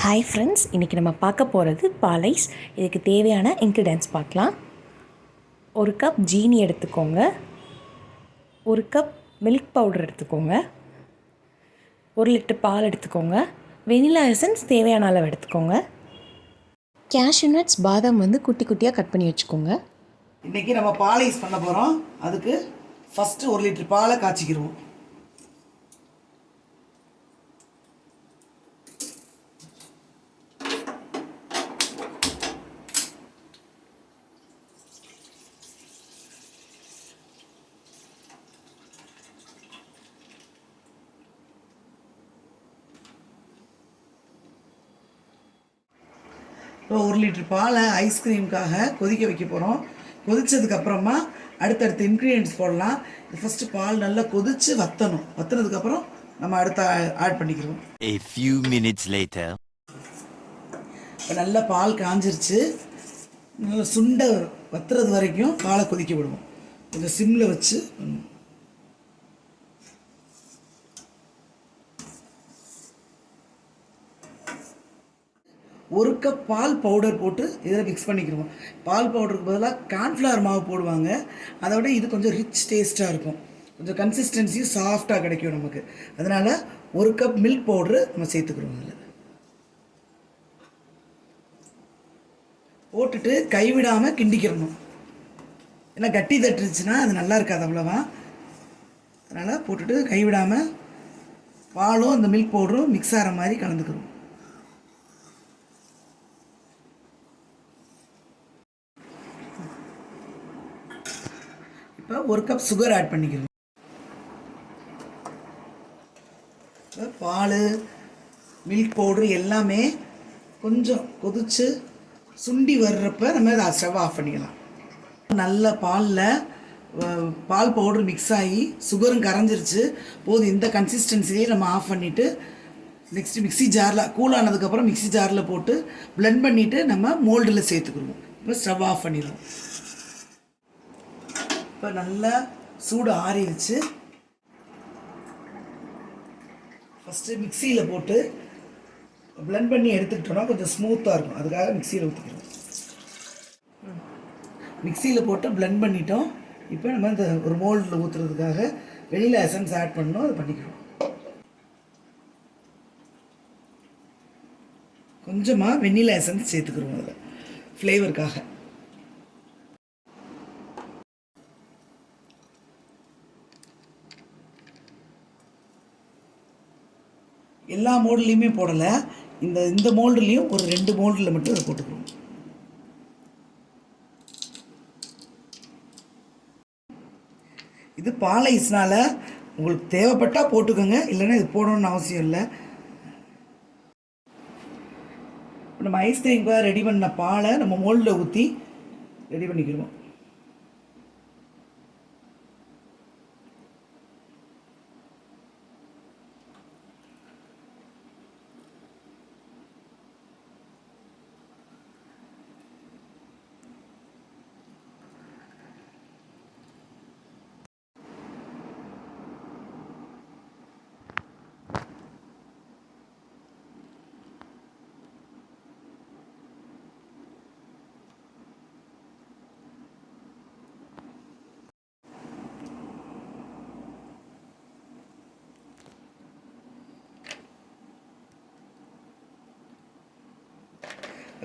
Hi friends இன்றைக்கி நம்ம பார்க்க போகிறது பாலைஸ். இதுக்கு தேவையான இன்க்ரீடியன்ஸ் பார்க்கலாம். ஒரு கப் ஜீனி எடுத்துக்கோங்க. ஒரு கப் மில்க் பவுடர் எடுத்துக்கோங்க. ஒரு லிட்டர் பால் எடுத்துக்கோங்க. வெனிலா எசன்ஸ் தேவையான அளவு எடுத்துக்கோங்க. கேஷ்யூ நட்ஸ் பாதாம் வந்து குட்டி குட்டியாக கட் பண்ணி வச்சுக்கோங்க. இன்றைக்கி நம்ம பாலைஸ் பண்ண போகிறோம் அதுக்கு ஃபஸ்ட்டு ஒரு லிட்டர் பாலை காய்ச்சிக்கிடுவோம் இப்போ ஒரு லிட்டர் பாலை ஐஸ்கிரீமுக்காக கொதிக்க வைக்க போகிறோம் கொதிச்சதுக்கப்புறமா அடுத்தடுத்த இன்க்ரீடியன்ட்ஸ் போடலாம். ஃபஸ்ட்டு பால் நல்லா கொதித்து வற்றணும் வற்றினதுக்கப்புறம் நம்ம அடுத்த ஆட் பண்ணிக்கிறோம் A few minutes later. இப்போ நல்லா பால் காஞ்சிருச்சு. நல்லா சுண்ட வத்துறது வரைக்கும் பாலை கொதிக்க விடுவோம். கொஞ்சம் சிம்மில் வச்சு பண்ணணும். ஒரு கப் பால் பவுடர் போட்டு இதில் மிக்ஸ் பண்ணிக்கிடுவோம் பால் பவுடருக்கு பதிலாக கார்ன்ஃப்ளவர் மாவு போடுவாங்க. அதை விட இது கொஞ்சம் ரிச் டேஸ்ட்டாக இருக்கும். கொஞ்சம் கன்சிஸ்டன்சியும் சாஃப்டாக கிடைக்கும் நமக்கு. அதனால் ஒரு கப் மில்க் பவுடரு நம்ம சேர்த்துக்கிறோம் அதில் போட்டுட்டு கைவிடாமல் கிண்டிக்கிறணும் ஏன்னா கட்டி தட்டுருச்சுன்னா அது நல்லா இருக்காது அவ்வளோவா. அதனால் போட்டுட்டு கைவிடாமல் பாலும் அந்த மில்க் பவுடரும் மிக்ஸ் ஆகிற மாதிரி கலந்துக்கிறோம் இப்போ ஒரு கப் சுகர் ஆட் பண்ணிக்கிறோம். பால் மில்க் பவுட்ரு எல்லாமே கொஞ்சம் கொதிச்சு சுண்டி வர்றப்ப நம்ம அதை ஸ்டவ் ஆஃப் பண்ணிக்கலாம். நல்ல பாலில் பால் பவுட்ரு மிக்ஸ் ஆகி சுகரும் கரைஞ்சிருச்சு. போதும் இந்த கன்சிஸ்டன்சிலேயே நம்ம ஆஃப் பண்ணிவிட்டு நெக்ஸ்ட்டு மிக்ஸி ஜாரில் கூல் ஆனதுக்கப்புறம் மிக்ஸி ஜாரில் போட்டு blend பண்ணிவிட்டு நம்ம மோல்டில் சேர்த்துக்குருவோம் இப்போ ஸ்டவ் ஆஃப் பண்ணிடுவோம் இப்போ நல்லா சூடு ஆறிடுச்சு. ஃபஸ்ட்டு மிக்சியில் போட்டு blend பண்ணி எடுத்துக்கிட்டோம்னா கொஞ்சம் ஸ்மூத்தாக இருக்கும். அதுக்காக மிக்சியில் ஊற்றிக்கிறோம் மிக்சியில் போட்டு blend பண்ணிட்டோம். இப்போ நம்ம இந்த ஒரு மோல்டில் ஊற்றுறதுக்காக வெளியில் எசன்ஸ் ஆட் பண்ணணும். அதை பண்ணிக்கிறோம். கொஞ்சமாக வெண்ணிலா எசன்ஸ் சேர்த்துக்கிறோம் அதில். ஃப்ளேவருக்காக மோல்டுலேயுமே போடலை. இந்த இந்த மோல்டுலேயும் ஒரு ரெண்டு மோல்டில் மட்டும் இதை போட்டுக்கிறோம் இது பால் ஐஸ்னால் உங்களுக்கு தேவைப்பட்டால் போட்டுக்கோங்க. இல்லைன்னா இது போடணும்னு அவசியம் இல்லை. நம்ம ஐஸ்கிரீம்க்கு ரெடி பண்ண பாலை நம்ம மோல்டில் ஊற்றி ரெடி பண்ணிக்கிடுவோம்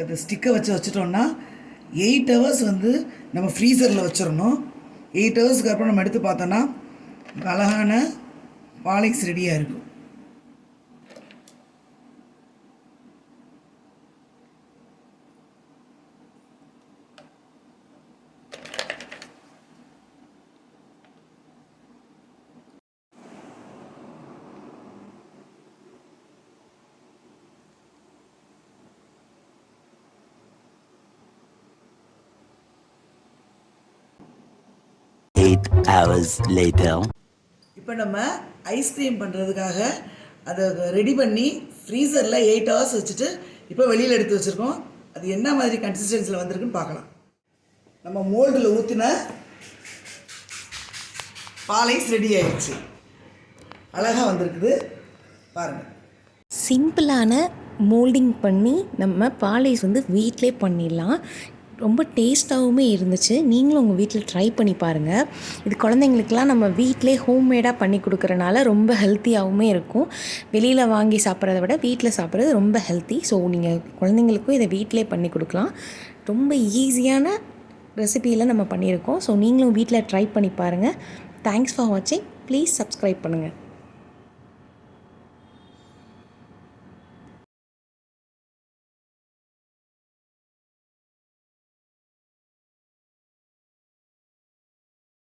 அது ஸ்டிக்கை வச்சு வச்சுட்டோம்னா எயிட் ஹவர்ஸ் வந்து நம்ம ஃப்ரீசரில் வச்சிடணும். எயிட் ஹவர்ஸ்க்கு அப்புறம் நம்ம எடுத்து பார்த்தோன்னா அழகான பாலிக்ஸ் ரெடியாக இருக்கும். Hours later. இப்போ நம்ம ஐஸ்கிரீம் பண்ணுறதுக்காக அதை ரெடி பண்ணி ஃப்ரீசரில் எயிட் ஹவர்ஸ் வச்சுட்டு இப்போ வெளியில் எடுத்து வச்சுருக்கோம். அது என்ன மாதிரி கன்சிஸ்டன்சியில் வந்திருக்குன்னு பார்க்கலாம். நம்ம மோல்டில் ஊற்றின பால் ஐஸ் ரெடி ஆயிடுச்சு. அழகாக வந்திருக்குது. பாருங்கள் சிம்பிளான மோல்டிங் பண்ணி நம்ம பாலைஸ் வந்து வீட்டிலே பண்ணிடலாம். ரொம்ப டேஸ்ட்டாகவுமே இருந்துச்சு. நீங்களும் உங்கள் வீட்டில் ட்ரை பண்ணி பாருங்கள் இது குழந்தைங்களுக்கெல்லாம் நம்ம வீட்டிலே ஹோம்மேடாக பண்ணி கொடுக்குறனால ரொம்ப ஹெல்த்தியாகவுமே இருக்கும். வெளியில் வாங்கி சாப்பிட்றத விட வீட்டில் சாப்பிட்றது ரொம்ப ஹெல்த்தி ஸோ நீங்கள் குழந்தைங்களுக்கும் இதை வீட்டிலே பண்ணி கொடுக்கலாம். ரொம்ப ஈஸியான ரெசிபியில் நம்ம பண்ணியிருக்கோம். ஸோ நீங்களும் வீட்டில் ட்ரை பண்ணி பாருங்கள் தேங்க்ஸ் ஃபார் வாட்சிங் ப்ளீஸ் சப்ஸ்கிரைப் பண்ணுங்கள்